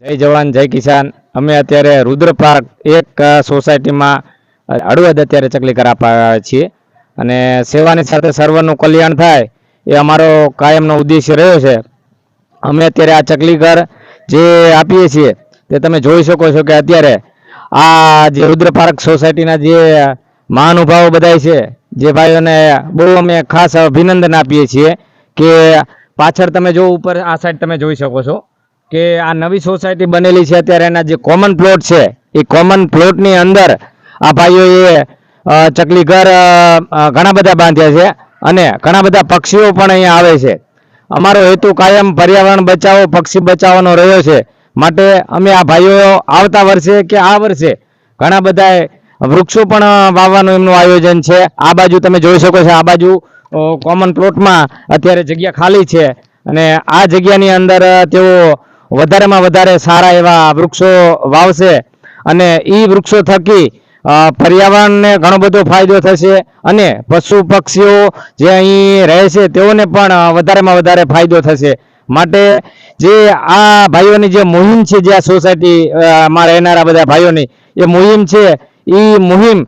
જય જવાન, જય કિસાન. અમે અત્યારે રુદ્ર પાર્ક એક સોસાયટીમાં હળવદ અત્યારે ચકલી કરાપા છીએ. અને સેવાની સાથે સર્વનું કલ્યાણ થાય એ અમારો કાયમનો ઉદ્દેશ્ય રહ્યો છે. અમે અત્યારે આ ચકલી ઘર જે આપીએ છીએ તે તમે જોઈ શકો છો કે અત્યારે આ જે રુદ્ર પાર્ક સોસાયટીના જે મહાનુભાવો બધાય છે, જે ભાઈઓને બહુ અમે ખાસ અભિનંદન આપીએ છીએ કે પાછળ તમે જો ઉપર આ સાઈડ તમે જોઈ શકો છો. કે આ નવી સોસાયટી બનેલી છે, અત્યારે એના જે કોમન પ્લોટ છે, એ કોમન પ્લોટની અંદર આ ભાઈઓએ ચકલી ઘર ઘણા બધા બાંધ્યા છે અને ઘણા બધા પક્ષીઓ પણ અહીંયા આવે છે. અમારો હેતુ કાયમ પર્યાવરણ બચાવો, પક્ષી બચાવવાનો રહ્યો છે. માટે અમે આ ભાઈઓ આવતા વર્ષે કે આ વર્ષે ઘણા બધા વૃક્ષો પણ વાવવાનું એમનું આયોજન છે. આ બાજુ તમે જોઈ શકો છો, આ બાજુ કોમન પ્લોટમાં અત્યારે જગ્યા ખાલી છે અને આ જગ્યાની અંદર તેઓ વધારેમાં વધારે સારા એવા વૃક્ષો વાવશે અને એ વૃક્ષો થકી પર્યાવરણને ઘણો બધો ફાયદો થશે અને પશુ પક્ષીઓ જે અહીં રહે છે તેઓને પણ વધારેમાં વધારે ફાયદો થશે. માટે જે આ ભાઈઓની જે મુહિમ છે જે આ સોસાયટી માં રહેનારા બધા ભાઈઓની, એ મુહિમ છે એ મુહિમ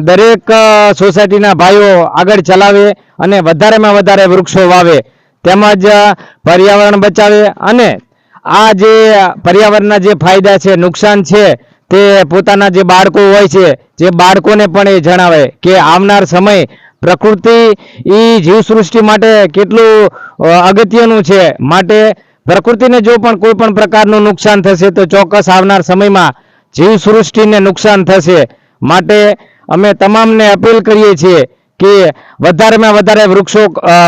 દરેક સોસાયટીના ભાઈઓ આગળ ચલાવે અને વધારેમાં વધારે વૃક્ષો વાવે. તેમજ પર્યાવરણ બચાવે અને આ જે પર્યાવરણના જે ફાયદા છે, નુકસાન છે, તે પોતાના જે બાળકો હોય છે, જે બાળકોને પણ એ જણાવે કે આવનાર સમય પ્રકૃતિ એ જીવસૃષ્ટિ માટે કેટલું અગત્યનું છે. માટે પ્રકૃતિને જો પણ કોઈ પણ પ્રકારનું નુકસાન થશે, તો ચોક્કસ આવનાર સમયમાં જીવસૃષ્ટિને નુકસાન થશે. માટે અમે તમામને અપીલ કરીએ છીએ કે વધારેમાં વધારે વૃક્ષો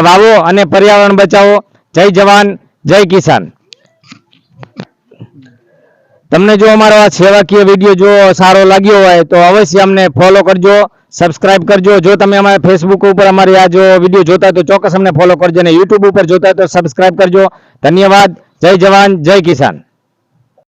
વાવો અને પર્યાવરણ બચાવો. જય જવાન, જય કિસાન. તમને જો અમારો આ સેવાકીય વીડિયો જો સારો લાગ્યો હોય તો અવશ્ય અમને ફોલો કરજો સબસ્ક્રાઇબ કરજો. જો તમે અમારા ફેસબુક ઉપર અમારી આ જો વીડિયો જોતા તો ચોક્કસ અમને ફોલો કરજો અને યુટ્યુબ ઉપર જોતા તો સબસ્ક્રાઇબ કરજો. ધન્યવાદ. જય જવાન, જય કિસાન.